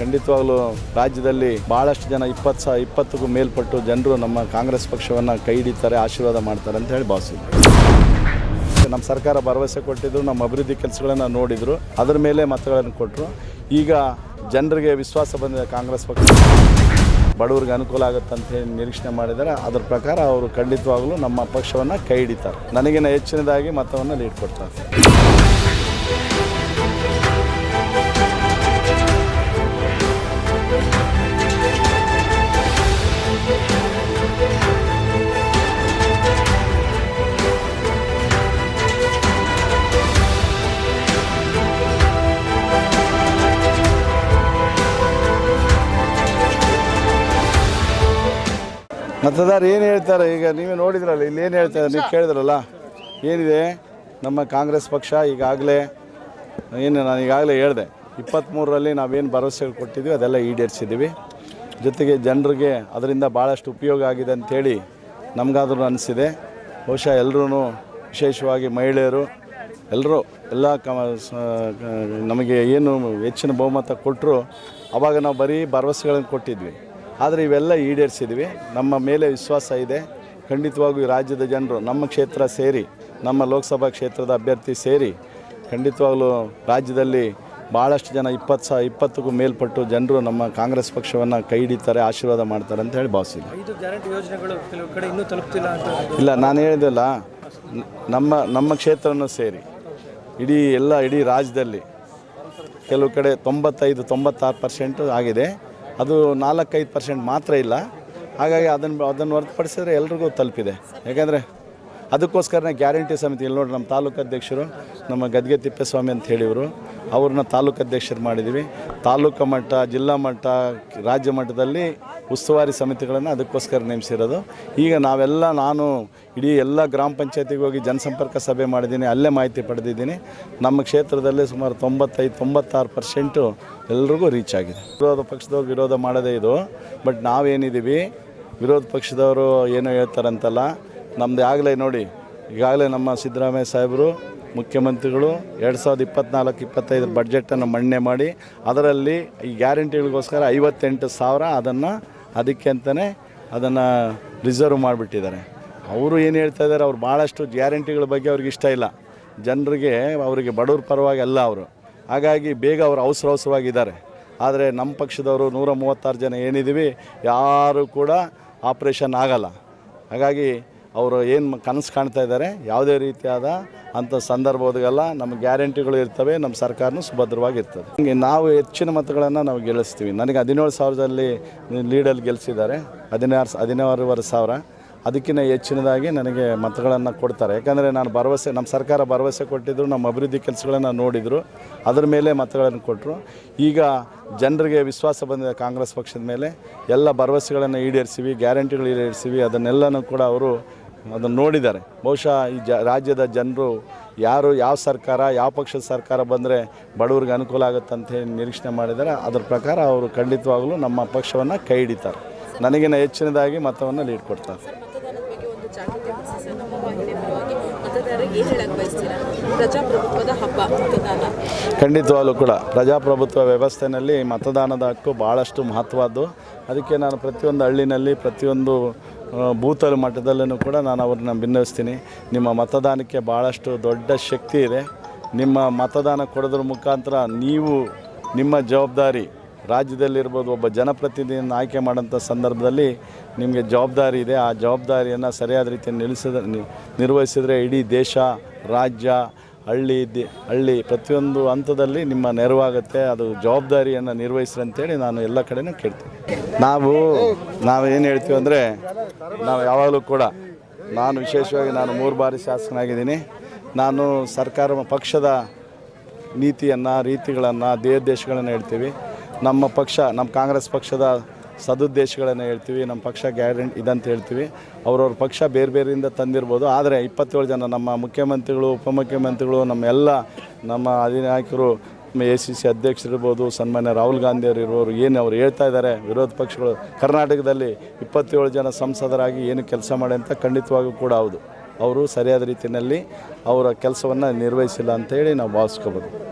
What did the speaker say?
ಖಂಡಿತವಾಗ್ಲೂ ರಾಜ್ಯದಲ್ಲಿ ಬಹಳಷ್ಟು ಜನ ಇಪ್ಪತ್ತು ಸಾವಿರ ಇಪ್ಪತ್ತಕ್ಕೂ ಮೇಲ್ಪಟ್ಟು ಜನರು ನಮ್ಮ ಕಾಂಗ್ರೆಸ್ ಪಕ್ಷವನ್ನು ಕೈ ಹಿಡಿತಾರೆ, ಆಶೀರ್ವಾದ ಮಾಡ್ತಾರೆ ಅಂತ ಹೇಳಿ ಭಾವಿಸಿದ್ರು ನಮ್ಮ ಸರ್ಕಾರ ಭರವಸೆ ಕೊಟ್ಟಿದ್ರು, ನಮ್ಮ ಅಭಿವೃದ್ಧಿ ಕೆಲಸಗಳನ್ನು ನೋಡಿದರು, ಅದರ ಮೇಲೆ ಮತಗಳನ್ನು ಕೊಟ್ಟರು ಈಗ ಜನರಿಗೆ ವಿಶ್ವಾಸ ಬಂದಿದೆ ಕಾಂಗ್ರೆಸ್ ಪಕ್ಷ. ಬಡವರಿಗೆ ಅನುಕೂಲ ಆಗುತ್ತೆ ಅಂತ ಹೇಳಿ ನಿರೀಕ್ಷಣೆ ಮಾಡಿದರೆ ಅದರ ಪ್ರಕಾರ ಅವರು ಖಂಡಿತವಾಗಲೂ ನಮ್ಮ ಪಕ್ಷವನ್ನು ಕೈ ಹಿಡಿತಾರೆ. ನನಗಿನ ಹೆಚ್ಚಿನದಾಗಿ ಮತವನ್ನು ಲೀಡ್ ಕೊಡ್ತಾರೆ ಮತದಾರ ಏನು ಹೇಳ್ತಾರೆ? ಈಗ ನೀವೇ ನೋಡಿದ್ರಲ್ಲ, ಇಲ್ಲಿ ಏನು ಹೇಳ್ತಾರೆ ನೀವು ಕೇಳಿದ್ರಲ್ಲ? ಏನಿದೆ? ನಮ್ಮ ಕಾಂಗ್ರೆಸ್ ಪಕ್ಷ ಈಗಾಗಲೇ, ಏನು ನಾನು ಈಗಾಗಲೇ ಹೇಳಿದೆ ಇಪ್ಪತ್ತ್ಮೂರರಲ್ಲಿ ನಾವೇನು ಭರವಸೆಗಳು ಕೊಟ್ಟಿದ್ವಿ, ಅದೆಲ್ಲ ಈಡೇರಿಸಿದ್ದೀವಿ. ಜೊತೆಗೆ ಜನರಿಗೆ ಅದರಿಂದ ಭಾಳಷ್ಟು ಉಪಯೋಗ ಆಗಿದೆ ಅಂಥೇಳಿ ನಮಗಾದ್ರೂ ಅನಿಸಿದೆ. ಬಹುಶಃ ಎಲ್ಲರೂ ವಿಶೇಷವಾಗಿ ಮಹಿಳೆಯರು ಎಲ್ಲರೂ ಎಲ್ಲ ನಮಗೆ ಏನು ಹೆಚ್ಚಿನ ಬಹುಮತ ಕೊಟ್ಟರು ಅವಾಗ ನಾವು ಬರೀ ಭರವಸೆಗಳನ್ನು ಕೊಟ್ಟಿದ್ವಿ. ಆದರೆ ಇವೆಲ್ಲ ಈಡೇರಿಸಿದ್ವಿ. ನಮ್ಮ ಮೇಲೆ ವಿಶ್ವಾಸ ಇದೆ. ಖಂಡಿತವಾಗೂ ಈ ರಾಜ್ಯದ ಜನರು ನಮ್ಮ ಕ್ಷೇತ್ರ ಸೇರಿ ನಮ್ಮ ಲೋಕಸಭಾ ಕ್ಷೇತ್ರದ ಅಭ್ಯರ್ಥಿ ಸೇರಿ ಖಂಡಿತವಾಗಲೂ ರಾಜ್ಯದಲ್ಲಿ ಭಾಳಷ್ಟು ಜನ ಇಪ್ಪತ್ತು ಸಾ ಇಪ್ಪತ್ತಕ್ಕೂ ಮೇಲ್ಪಟ್ಟು ಜನರು ನಮ್ಮ ಕಾಂಗ್ರೆಸ್ ಪಕ್ಷವನ್ನು ಕೈ ಹಿಡಿತಾರೆ ಆಶೀರ್ವಾದ ಮಾಡ್ತಾರೆ ಅಂತ ಹೇಳಿ ಭಾವಿಸಿದ್ದೆ ಐದು ಗ್ಯಾರಂಟಿ ಯೋಜನೆಗಳು ಕೆಲವು ಕಡೆ ಇನ್ನೂ ತಲುಪ್ತಿಲ್ಲ ಅಂತ ಇಲ್ಲ ನಾನು ಹೇಳಿದೆಲ್ಲ ನಮ್ಮ ನಮ್ಮ ಕ್ಷೇತ್ರನೂ ಸೇರಿ ಇಡೀ ಎಲ್ಲ ಇಡೀ ರಾಜ್ಯದಲ್ಲಿ ಕೆಲವು ಕಡೆ ತೊಂಬತ್ತೈದು ತೊಂಬತ್ತಾರು ಪರ್ಸೆಂಟು ಆಗಿದೆ. ಅದು ನಾಲ್ಕೈದು ಪರ್ಸೆಂಟ್ ಮಾತ್ರ ಇಲ್ಲ. ಹಾಗಾಗಿ ಅದನ್ನು ಅದನ್ನು ಹೊರತುಪಡಿಸಿದ್ರೆ ಎಲ್ರಿಗೂ ತಲುಪಿದೆ. ಯಾಕೆಂದರೆ ಅದಕ್ಕೋಸ್ಕರನೇ ಗ್ಯಾರಂಟಿ ಸಮಿತಿ, ಇಲ್ಲಿ ನೋಡಿ ನಮ್ಮ ತಾಲೂಕು ಅಧ್ಯಕ್ಷರು, ನಮ್ಮ ಗದ್ಗೆ ತಿಪ್ಪೇಸ್ವಾಮಿ ಅಂತ ಹೇಳಿವರು, ಅವ್ರನ್ನ ತಾಲೂಕು ಅಧ್ಯಕ್ಷರು ಮಾಡಿದ್ದೀವಿ ತಾಲೂಕು ಮಟ್ಟ, ಜಿಲ್ಲಾ ಮಟ್ಟ, ರಾಜ್ಯ ಮಟ್ಟದಲ್ಲಿ ಉಸ್ತುವಾರಿ ಸಮಿತಿಗಳನ್ನು ಅದಕ್ಕೋಸ್ಕರ ನೇಮಿಸಿರೋದು. ಈಗ ನಾವೆಲ್ಲ ನಾನು ಇಡೀ ಎಲ್ಲ ಗ್ರಾಮ ಪಂಚಾಯತಿಗೆ ಹೋಗಿ ಜನಸಂಪರ್ಕ ಸಭೆ ಮಾಡಿದ್ದೀನಿ, ಅಲ್ಲೇ ಮಾಹಿತಿ ಪಡೆದಿದ್ದೀನಿ. ನಮ್ಮ ಕ್ಷೇತ್ರದಲ್ಲಿ ಸುಮಾರು ತೊಂಬತ್ತೈದು, ತೊಂಬತ್ತಾರು ಪರ್ಸೆಂಟು ಎಲ್ರಿಗೂ ರೀಚ್ ಆಗಿದೆ. ವಿರೋಧ ಪಕ್ಷದವ್ರು ವಿರೋಧ ಮಾಡೋದೇ ಇದು, ಬಟ್ ನಾವೇನಿದ್ದೀವಿ ವಿರೋಧ ಪಕ್ಷದವರು ಏನೋ ಹೇಳ್ತಾರಂತಲ್ಲ ನಮ್ಮದು ಆಗಲೇ ನೋಡಿ, ಈಗಾಗಲೇ ನಮ್ಮ ಸಿದ್ದರಾಮಯ್ಯ ಸಾಹೇಬರು, ಮುಖ್ಯಮಂತ್ರಿಗಳು ಎರಡು ಸಾವಿರದ ಇಪ್ಪತ್ನಾಲ್ಕು, ಇಪ್ಪತ್ತೈದು ಬಡ್ಜೆಟನ್ನು ಮಣ್ಣೆ ಮಾಡಿ, ಅದರಲ್ಲಿ ಈ ಗ್ಯಾರಂಟಿಗಳಿಗೋಸ್ಕರ ಐವತ್ತೆಂಟು ಸಾವಿರ ಅದನ್ನು ಅದಕ್ಕೆ ಅಂತಲೇ ಅದನ್ನು ರಿಸರ್ವ್ ಮಾಡಿಬಿಟ್ಟಿದ್ದಾರೆ. ಅವರು ಏನು ಹೇಳ್ತಾ ಇದ್ದಾರೆ, ಅವ್ರು ಭಾಳಷ್ಟು ಗ್ಯಾರಂಟಿಗಳ ಬಗ್ಗೆ ಅವ್ರಿಗೆ ಇಷ್ಟ ಇಲ್ಲ. ಜನರಿಗೆ, ಅವರಿಗೆ ಬಡವ್ರ ಪರವಾಗಿ ಅಲ್ಲ ಅವರು. ಹಾಗಾಗಿ ಬೇಗ ಅವರು ಅವಸರ ಅವಸರವಾಗಿದ್ದಾರೆ. ಆದರೆ ನಮ್ಮ ಪಕ್ಷದವರು ನೂರ ಮೂವತ್ತಾರು ಜನ ಏನಿದ್ದೀವಿ ಯಾರು ಕೂಡ ಆಪ್ರೇಷನ್ ಆಗಲ್ಲ. ಹಾಗಾಗಿ ಅವರು ಏನು ಕನಸು ಕಾಣ್ತಾ ಇದ್ದಾರೆ, ಯಾವುದೇ ರೀತಿಯಾದ ಅಂಥ ಸಂದರ್ಭ ಒದಗಲ್ಲ ನಮ್ಮ ಗ್ಯಾರಂಟಿಗಳು ಇರ್ತವೆ, ನಮ್ಮ ಸರ್ಕಾರನೂ ಸುಭದ್ರವಾಗಿರ್ತದೆ. ಹಿಂಗೆ ನಾವು ಹೆಚ್ಚಿನ ಮತಗಳನ್ನು ನಾವು ಗೆಲ್ಲಿಸ್ತೀವಿ. ನನಗೆ ಹದಿನೇಳು ಸಾವಿರದಲ್ಲಿ ಲೀಡಲ್ಲಿ ಗೆಲ್ಲಿಸಿದ್ದಾರೆ ಹದಿನಾರು ಹದಿನಾರೂವರೆ ಸಾವಿರ. ಅದಕ್ಕಿಂತ ಹೆಚ್ಚಿನದಾಗಿ ನನಗೆ ಮತಗಳನ್ನು ಕೊಡ್ತಾರೆ. ಯಾಕಂದರೆ ನಾನು ಭರವಸೆ, ನಮ್ಮ ಸರ್ಕಾರ ಭರವಸೆ ಕೊಟ್ಟಿದ್ದರು ನಮ್ಮ ಅಭಿವೃದ್ಧಿ ಕೆಲಸಗಳನ್ನು ನೋಡಿದರು, ಅದರ ಮೇಲೆ ಮತಗಳನ್ನು ಕೊಟ್ಟರು ಈಗ ಜನರಿಗೆ ವಿಶ್ವಾಸ ಬಂದಿದೆ ಕಾಂಗ್ರೆಸ್ ಪಕ್ಷದ ಮೇಲೆ. ಎಲ್ಲ ಭರವಸೆಗಳನ್ನು ಈಡೇರಿಸಿವಿ, ಗ್ಯಾರಂಟಿಗಳು ಈಡೇರಿಸಿವಿ. ಅದನ್ನೆಲ್ಲನೂ ಕೂಡ ಅವರು ಅದನ್ನು ನೋಡಿದ್ದಾರೆ. ಬಹುಶಃ ಈ ಜ ರಾಜ್ಯದ ಜನರು ಯಾರು ಯಾವ ಸರ್ಕಾರ ಯಾವ ಪಕ್ಷದ ಸರ್ಕಾರ ಬಂದರೆ ಬಡವ್ರಿಗೆ ಅನುಕೂಲ ಆಗುತ್ತೆ ಅಂತ ಹೇಳಿ ನಿರೀಕ್ಷಣೆ ಮಾಡಿದ್ದಾರೆ. ಅದರ ಪ್ರಕಾರ ಅವರು ಖಂಡಿತವಾಗಲೂ ನಮ್ಮ ಪಕ್ಷವನ್ನು ಕೈ ಹಿಡಿತಾರೆ. ನನಗಿನ ಹೆಚ್ಚಿನದಾಗಿ ಮತವನ್ನು ಲೀಡ್ ಕೊಡ್ತಾರೆ. ಖಂಡಿತವಾಗ್ಲೂ ಕೂಡ ಪ್ರಜಾಪ್ರಭುತ್ವ ವ್ಯವಸ್ಥೆಯಲ್ಲಿ ಮತದಾನದ ಹಕ್ಕು ಭಾಳಷ್ಟು ಮಹತ್ವದ್ದು. ಅದಕ್ಕೆ ನಾನು ಪ್ರತಿಯೊಂದು ಹಳ್ಳಿನಲ್ಲಿ ಪ್ರತಿಯೊಂದು ಬೂತಲ್ ಮಟ್ಟದಲ್ಲೂ ಕೂಡ ನಾನು ಅವ್ರನ್ನ ಭಿನ್ನವಿಸ್ತೀನಿ. ನಿಮ್ಮ ಮತದಾನಕ್ಕೆ ಭಾಳಷ್ಟು ದೊಡ್ಡ ಶಕ್ತಿ ಇದೆ. ನಿಮ್ಮ ಮತದಾನ ಕೊಡೋದ್ರ ಮುಖಾಂತರ ನೀವು ನಿಮ್ಮ ಜವಾಬ್ದಾರಿ ರಾಜ್ಯದಲ್ಲಿರ್ಬೋದು ಒಬ್ಬ ಜನಪ್ರತಿನಿಧಿಯನ್ನು ಆಯ್ಕೆ ಮಾಡೋಂಥ ಸಂದರ್ಭದಲ್ಲಿ ನಿಮಗೆ ಜವಾಬ್ದಾರಿ ಇದೆ. ಆ ಜವಾಬ್ದಾರಿಯನ್ನು ಸರಿಯಾದ ರೀತಿಯಲ್ಲಿ ನಿಲ್ಲಿಸಿದ ನಿರ್ವಹಿಸಿದರೆ ಇಡೀ ದೇಶ, ರಾಜ್ಯ ಹಳ್ಳಿ ಹಳ್ಳಿ ಪ್ರತಿಯೊಂದು ಹಂತದಲ್ಲಿ ನಿಮ್ಮ ನೆರವಾಗುತ್ತೆ, ಅದು ಜವಾಬ್ದಾರಿಯನ್ನು ನಿರ್ವಹಿಸ್ರಿ ಅಂತೇಳಿ ನಾನು ಎಲ್ಲ ಕಡೆನೂ ಕೇಳ್ತೀನಿ. ನಾವು ನಾವು ಏನು ಹೇಳ್ತೀವಿ ಅಂದರೆ, ನಾವು ಯಾವಾಗಲೂ ಕೂಡ, ನಾನು ವಿಶೇಷವಾಗಿ ನಾನು ಮೂರು ಬಾರಿ ಶಾಸಕನಾಗಿದ್ದೀನಿ. ನಾನು ಸರ್ಕಾರ ಪಕ್ಷದ ನೀತಿಯನ್ನು, ರೀತಿಗಳನ್ನು ದೇಶಗಳನ್ನು ಹೇಳ್ತೀವಿ. ನಮ್ಮ ಪಕ್ಷ, ನಮ್ಮ ಕಾಂಗ್ರೆಸ್ ಪಕ್ಷದ ಸದುದ್ದೇಶಗಳನ್ನು ಹೇಳ್ತೀವಿ ನಮ್ಮ ಪಕ್ಷ ಗ್ಯಾರಂಟಿ ಇದಂತ ಹೇಳ್ತೀವಿ. ಅವ್ರವ್ರ ಪಕ್ಷ ಬೇರೆ ಬೇರೆಯಿಂದ ತಂದಿರ್ಬೋದು. ಆದರೆ ಇಪ್ಪತ್ತೇಳು ಜನ ನಮ್ಮ ಮುಖ್ಯಮಂತ್ರಿಗಳು, ಉಪಮುಖ್ಯಮಂತ್ರಿಗಳು, ನಮ್ಮ ಎಲ್ಲ ನಮ್ಮ ಅಧಿನಾಯಕರು ಎ ಸಿ ಸಿ ಅಧ್ಯಕ್ಷರಿರ್ಬೋದು, ಸನ್ಮಾನ್ಯ ರಾಹುಲ್ ಗಾಂಧಿ ಅವರು ಇರೋರು ಏನು ಅವ್ರು ಹೇಳ್ತಾ ಇದ್ದಾರೆ ವಿರೋಧ ಪಕ್ಷಗಳು, ಕರ್ನಾಟಕದಲ್ಲಿ ಇಪ್ಪತ್ತೇಳು ಜನ ಸಂಸದರಾಗಿ ಏನು ಕೆಲಸ ಮಾಡಿ ಅಂತ ಖಂಡಿತವಾಗೂ ಕೂಡ ಹೌದು. ಅವರು ಸರಿಯಾದ ರೀತಿಯಲ್ಲಿ ಅವರ ಕೆಲಸವನ್ನು ನಿರ್ವಹಿಸಿಲ್ಲ ಅಂತೇಳಿ ನಾವು ಭಾವಿಸ್ಕೋಬೋದು.